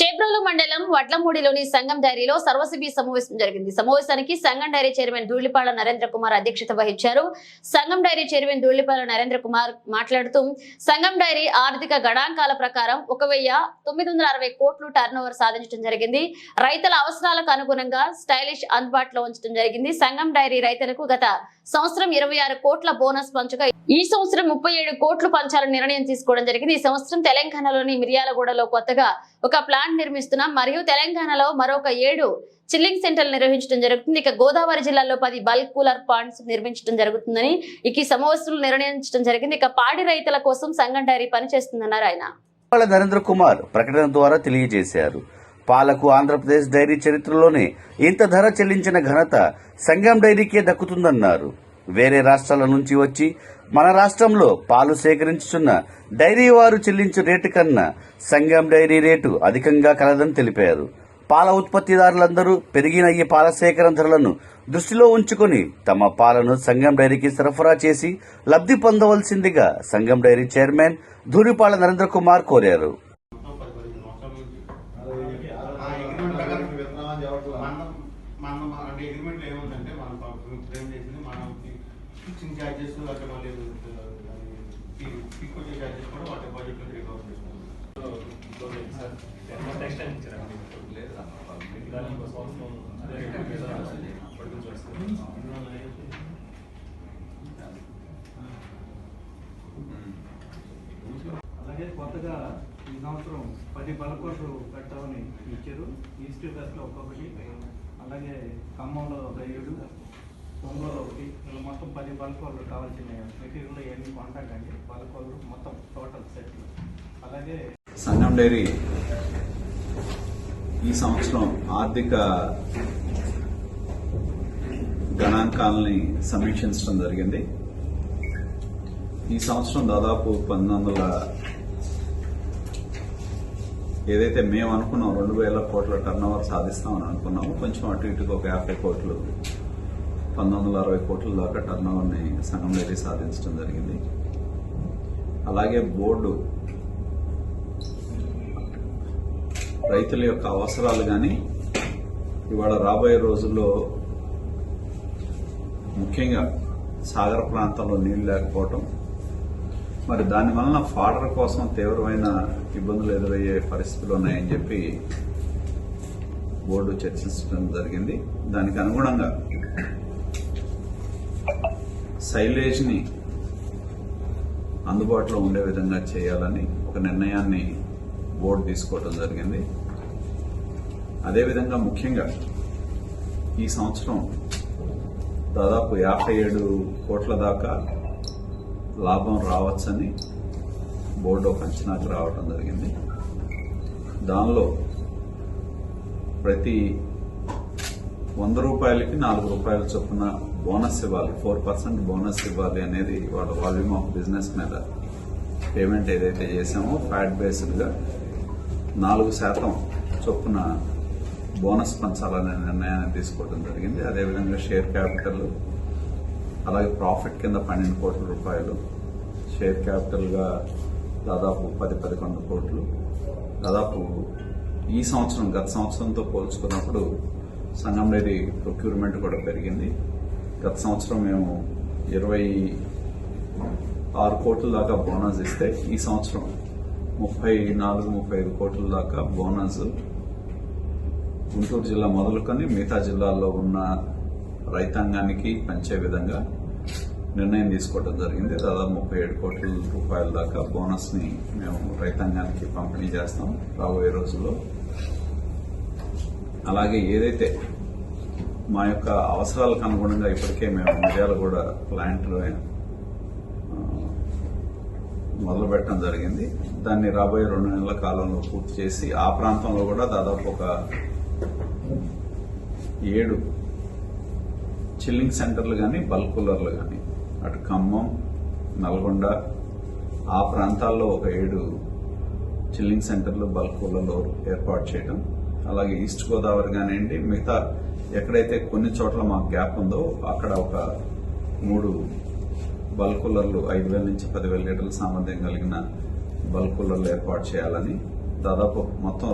చేబ్రోలు మండలం వడ్లమూడిలోని సంఘం డైరీలో సర్వసభ్య సమావేశం జరిగింది. సమావేశానికి సంఘం డైరీ చైర్మన్ ధూళిపాల నరేంద్ర కుమార్ అధ్యక్షత వహించారు. సంఘం డైరీ చైర్మన్ ధూళిపాల నరేంద్ర కుమార్ మాట్లాడుతూ సంఘం డైరీ ఆర్థిక గణాంకాల ప్రకారం ఒక తొమ్మిది వందల అరవై కోట్లు టర్నోవర్ సాధించడం జరిగింది. రైతుల అవసరాలకు అనుగుణంగా స్టైలిష్ అందుబాటులో ఉంచడం జరిగింది. సంఘం డైరీ రైతులకు గత సంవత్సరం ఇరవై ఆరు కోట్ల బోనస్ పంచగా ఈ సంవత్సరం ముప్పై ఏడు కోట్లు పంచాలని నిర్ణయం తీసుకోవడం జరిగింది. ఈ సంవత్సరం తెలంగాణలోని మిర్యాలగూడలో కొత్తగా ఒక ప్లాంట్ నిర్మిస్తున్నాం. మరియు తెలంగాణలో మరొక ఏడు చిల్లింగ్ సెంటర్లు నిర్వహించడం జరుగుతుంది. ఇక గోదావరి జిల్లాలో పది బల్క్ కూలర్ పాయింట్స్ నిర్మించడం జరుగుతుందని ఇక ఈ నిర్ణయించడం జరిగింది. ఇక పాడి రైతుల కోసం సంఘం డైరీ పనిచేస్తుందన్నారు ఆయన. నరేంద్ర కుమార్ ప్రకటన ద్వారా తెలియజేశారు. పాలకు ఆంధ్రప్రదేశ్ డైరీ చరిత్రలోనే ఇంత ధర చెల్లించిన ఘనత సంఘం డైరీకే దక్కుతుందన్నారు. వేరే రాష్ట్రాల నుంచి వచ్చి మన రాష్ట్రంలో పాలు సేకరించుచున్న డైరీ వారు చెల్లించే రేటు కన్నా సంఘం డైరీ రేటు అధికంగా కలదని తెలిపారు. పాల ఉత్పత్తిదారులందరూ పెరిగిన ఈ పాల సేకరణ ధరలను దృష్టిలో ఉంచుకొని తమ పాలను సంఘం డైరీకి సరఫరా చేసి లబ్ధి పొందవలసిందిగా సంఘం డైరీ చైర్మన్ ధూరిపాల నరేంద్ర కుమార్ కోరారు. మనం మన అంటే అగ్రిమెంట్లో ఏముందంటే మనం ఫ్రేమ్ చేసింది? మనం ఫిక్సింగ్ ఛార్జెస్ అంటే మళ్ళీ పిక్ ఛార్జెస్ కూడా వాటి బడ్జెట్లో రికవర్ చేస్తాం అలాగే కొత్తగా ఈ సంవత్సరం పది బలకోట్లు పెట్టామని ఇచ్చారు. ఈస్ట్ వెస్ట్లో ఒక్కొక్కటి అలాగే ఖమ్మంలో ఒక ఏడు ఒంగోలు ఒకటి ఇలా మొత్తం పది బల్కోళ్ళు కావాల్సిన మెటీరియల్ ఇవన్నీ కాంటాక్ట్ అండి. బల్కోళ్ళు మొత్తం టోటల్ సెట్ అలాగే సంగం డైరీ ఈ సంవత్సరం ఆర్థిక గణాంకాలని సమీక్షించడం జరిగింది. ఈ సంవత్సరం దాదాపు పంతొమ్మిది వందల ఏదైతే మేము అనుకున్నాం రెండు వేల కోట్ల టర్న్ ఓవర్ సాధిస్తామని అనుకున్నాము కొంచెం అటు ఇటుకు ఒక యాభై కోట్లు పంతొమ్మిది వందల అరవై కోట్ల దాకా టర్న్ ఓవర్ని సంగం డైరీ సాధించడం జరిగింది. అలాగే బోర్డు రైతుల యొక్క అవసరాలు కానీ ఇవాళ రాబోయే రోజుల్లో ముఖ్యంగా సాగర ప్రాంతంలో నీళ్ళు లేకపోవటం మరి దాని వలన ఫాడర్ కోసం తీవ్రమైన ఇబ్బందులు ఎదురయ్యే పరిస్థితులు ఉన్నాయని చెప్పి బోర్డు చర్చించడం జరిగింది. దానికి అనుగుణంగా సైలేజ్ని అందుబాటులో ఉండే విధంగా చేయాలని ఒక నిర్ణయాన్ని బోర్డు తీసుకోవడం జరిగింది. అదేవిధంగా ముఖ్యంగా ఈ సంవత్సరం దాదాపు యాభై ఏడు కోట్ల దాకా లాభం రావచ్చని బోర్డు ఒక అంచనాకు రావడం జరిగింది. దానిలో ప్రతి వంద రూపాయలకి నాలుగు రూపాయల చొప్పున బోనస్ ఇవ్వాలి. ఫోర్ పర్సెంట్ బోనస్ ఇవ్వాలి అనేది వాళ్ళ వాల్యూమ్ ఆఫ్ బిజినెస్ మీద పేమెంట్ ఏదైతే చేసామో ఫ్యాట్ బేస్డ్గా నాలుగు శాతం చొప్పున బోనస్ పంచాలనే నిర్ణయాన్ని తీసుకోవడం జరిగింది. అదేవిధంగా షేర్ క్యాపిటల్ అలాగే ప్రాఫిట్ కింద పన్నెండు కోట్ల రూపాయలు షేర్ క్యాపిటల్గా దాదాపు పది పదకొండు కోట్లు. దాదాపు ఈ సంవత్సరం గత సంవత్సరంతో పోల్చుకున్నప్పుడు సంఘం డైరీ ప్రొక్యూర్మెంట్ కూడా పెరిగింది. గత సంవత్సరం మేము ఇరవై ఆరు కోట్ల దాకా బోనస్ ఇస్తే ఈ సంవత్సరం ముప్పై నాలుగు ముప్పై ఐదు కోట్ల దాకా బోనస్ గుంటూరు జిల్లా మొదలుకొని మిగతా జిల్లాల్లో ఉన్న రైతాంగానికి పంచే విధంగా నిర్ణయం తీసుకోవడం జరిగింది. దాదాపు ముప్పై ఏడు కోట్ల రూపాయల దాకా బోనస్ని మేము రైతాంగానికి పంపిణీ చేస్తాం రాబోయే రోజుల్లో. అలాగే ఏదైతే మా యొక్క అవసరాలకు అనుగుణంగా ఇప్పటికే మేము మిర్యాల కూడా ప్లాంట్ మొదలు పెట్టడం జరిగింది. దాన్ని రాబోయే రెండు నెలల కాలంలో పూర్తి చేసి ఆ ప్రాంతంలో కూడా దాదాపు ఒక ఏడు చిల్లింగ్ సెంటర్లు కానీ బల్క్ కూలర్లు కానీ అటు ఖమ్మం నల్గొండ ఆ ప్రాంతాల్లో ఒక ఏడు చిల్లింగ్ సెంటర్లు బల్క్ కూలర్లు ఏర్పాటు చేయడం అలాగే ఈస్ట్ గోదావరి కానివ్వండి మిగతా ఎక్కడైతే కొన్ని చోట్ల మాకు గ్యాప్ ఉందో అక్కడ ఒక మూడు బల్క్ కూలర్లు ఐదు వేల నుంచి పదివేల లీటర్ల సామర్థ్యం కలిగిన బల్క్ కూలర్లు ఏర్పాటు చేయాలని దాదాపు మొత్తం